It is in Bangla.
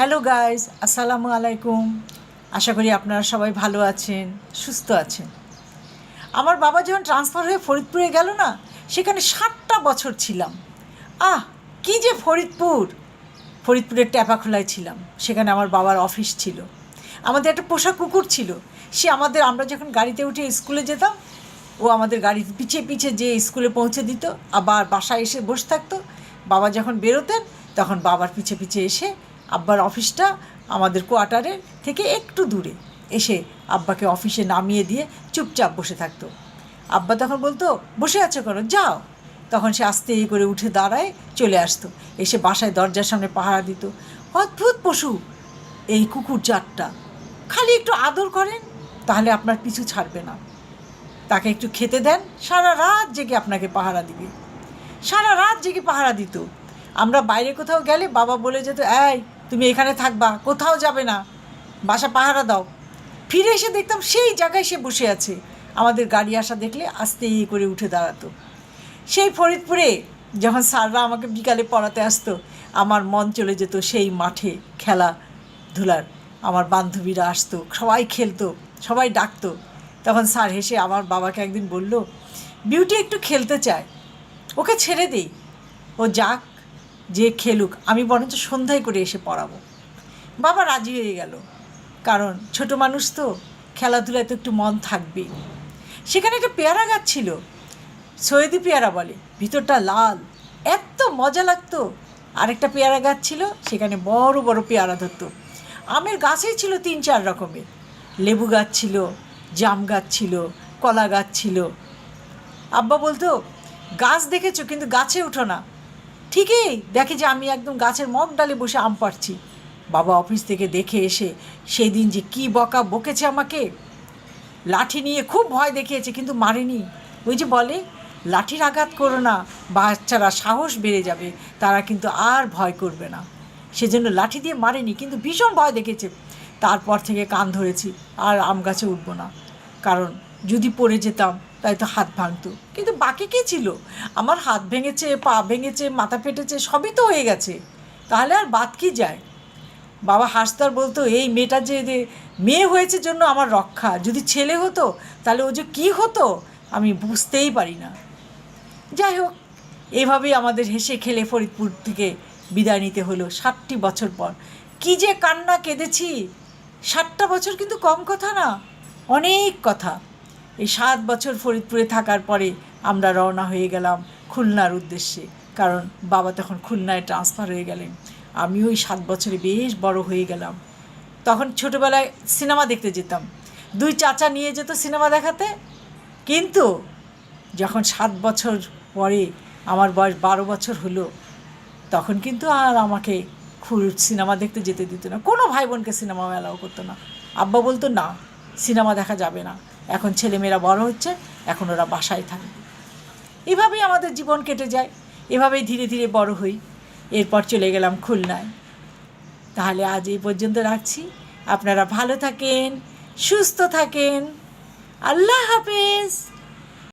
হ্যালো গাইজ আসসালামু আলাইকুম। আশা করি আপনারা সবাই ভালো আছেন, সুস্থ আছেন। আমার বাবা যখন ট্রান্সফার হয়ে ফরিদপুরে গেল না, সেখানে ষাটটা বছর ছিলাম। আহ, কি যে ফরিদপুর! ফরিদপুরের ট্যাপাখোলায় ছিলাম, সেখানে আমার বাবার অফিস ছিল। আমাদের একটা পোষা কুকুর ছিল, সে আমাদের, আমরা যখন গাড়িতে উঠে স্কুলে যেতাম, ও আমাদের গাড়ি পিছিয়ে পিছিয়ে যে স্কুলে পৌঁছে দিত, আবার বাসায় এসে বসে থাকতো। বাবা যখন বেরোতেন, তখন বাবার পিছে পিছে এসে আব্বার অফিসটা আমাদের কোয়ার্টারে থেকে একটু দূরে। এসে আব্বাকে অফিসে নামিয়ে দিয়ে চুপচাপ বসে থাকতো। আব্বা তখন বলতো, বসে আছো করো যাও। তখন সে আস্তে করে উঠে দাঁড়ায় চলে আসতো। এসে বাসায় দরজার সামনে পাহারা দিত, অদ্ভুত পশু, এই কুকুর জাতটা। খালি একটু আদর করেন, তাহলে আপনার পিছু ছাড়বে না। তাকে একটু খেতে দেন, সারা রাত জেগে আপনাকে পাহারা দিবে। সারা রাত জেগে পাহারা দিত। আমরা বাইরে কোথাও গেলে বাবা বলে যেত, এই তুমি এখানে থাকবা, কোথাও যাবে না। বাসা পাহারা দাও। ফিরে এসে দেখতাম সেই জায়গায় সে বসে আছে। আমাদের গাড়ি আসা দেখলে আস্তে ইয়ে করে উঠে দাঁড়াতো। সেই ফরিদপুরে যখন স্যাররা আমাকে বিকালে পড়াতে আসতো, আমার মন চলে যেত সেই মাঠে খেলাধুলার। আমার বান্ধবীরা আসতো, সবাই খেলতো, সবাই ডাকতো। তখন স্যার হেসে আমার বাবাকে একদিন বলল, বিউটি একটু খেলতে চায়, ওকে ছেড়ে দেই ও যাক যে খেলুক, আমি বরঞ্চ সন্ধ্যায় করে এসে পড়াবো। বাবা রাজি হয়ে গেল। কারণ ছোট মানুষ তো, খেলাধুলায় তো একটু মন থাকবেই সেখানে একটা পেয়ারা গাছ ছিল। সৈয়দি পেয়ারা বলে, ভিতরটা লাল, এত মজা লাগতো। আরেকটা পেয়ারা গাছ ছিল, সেখানে বড় বড় পেয়ারা ধরতো। আমের গাছেই ছিল তিন, চার রকমের। লেবু গাছ ছিল, জাম গাছ ছিল, কলা গাছ ছিল। আব্বা বলতো, গাছ দেখেছ, কিন্তু গাছে উঠো না। ঠিকই, দেখে যে আমি একদম গাছের মগ ডালে বসে আম পাড়ছি। বাবা অফিস থেকে দেখে এসে সেই দিন যে কী বকা বকেছে আমাকে, লাঠি নিয়ে খুব ভয় দেখিয়েছে, কিন্তু মারেনি। ওই যে বলে, লাঠির আঘাত করো না, বাচ্চারা সাহস বেড়ে যাবে, তারা কিন্তু আর ভয় করবে না। সেজন্য লাঠি দিয়ে মারেনি, কিন্তু ভীষণ ভয় দেখেছে তারপর থেকে কান ধরেছি, আর আম গাছে উঠবো না। কারণ যদি পড়ে যেতাম তাই তো হাত ভাঙতো। কিন্তু বাকি কী ছিল? আমার হাত ভেঙেছে, পা ভেঙেছে, মাথা ফেটেছে, সবই তো হয়ে গেছে। তাহলে আর বাদ কি যায়? বাবা হাসতার বলতো, এই মেয়েটা যে মেয়ে হয়েছে জন্য আমার রক্ষা। যদি ছেলে হতো, তাহলে ও যে কী হতো? আমি বুঝতেই পারি না। যাই হোক, এভাবেই আমাদের হেসে খেলে ফরিদপুর থেকে বিদায় নিতে হলো ষাটটি বছর পর। কি যে কান্না কেঁদেছি? ষাটটা বছর কিন্তু কম কথা না, অনেক কথা। এই সাত বছর ফরিদপুরে থাকার পরে আমরা রওনা হয়ে গেলাম খুলনার উদ্দেশ্যে। কারণ বাবা তখন খুলনায় ট্রান্সফার হয়ে গেলেন। আমি ওই সাত বছরে বেশ বড় হয়ে গেলাম। তখন ছোটোবেলায় সিনেমা দেখতে যেতাম। দুই চাচা নিয়ে যেত সিনেমা দেখাতে। কিন্তু যখন সাত বছর পরে আমার বয়স বারো বছর হলো, তখন কিন্তু আর আমাকে খুব সিনেমা দেখতে যেতে দিত না। কোনো ভাই বোনকে সিনেমা অ্যালাউ করতো না। আব্বা বলতো, না, সিনেমা দেখা যাবে না। এখন ছেলেমেয়েরা বড় হচ্ছে, এখন ওরা বাসায় থাকে এভাবেই আমাদের জীবন কেটে যায়, এভাবেই ধীরে ধীরে বড় হই। এরপর চলে গেলাম খুলনায়। তাহলে আজ এই পর্যন্ত রাখছি। আপনারা ভালো থাকেন, সুস্থ থাকেন। আল্লাহ হাফেজ।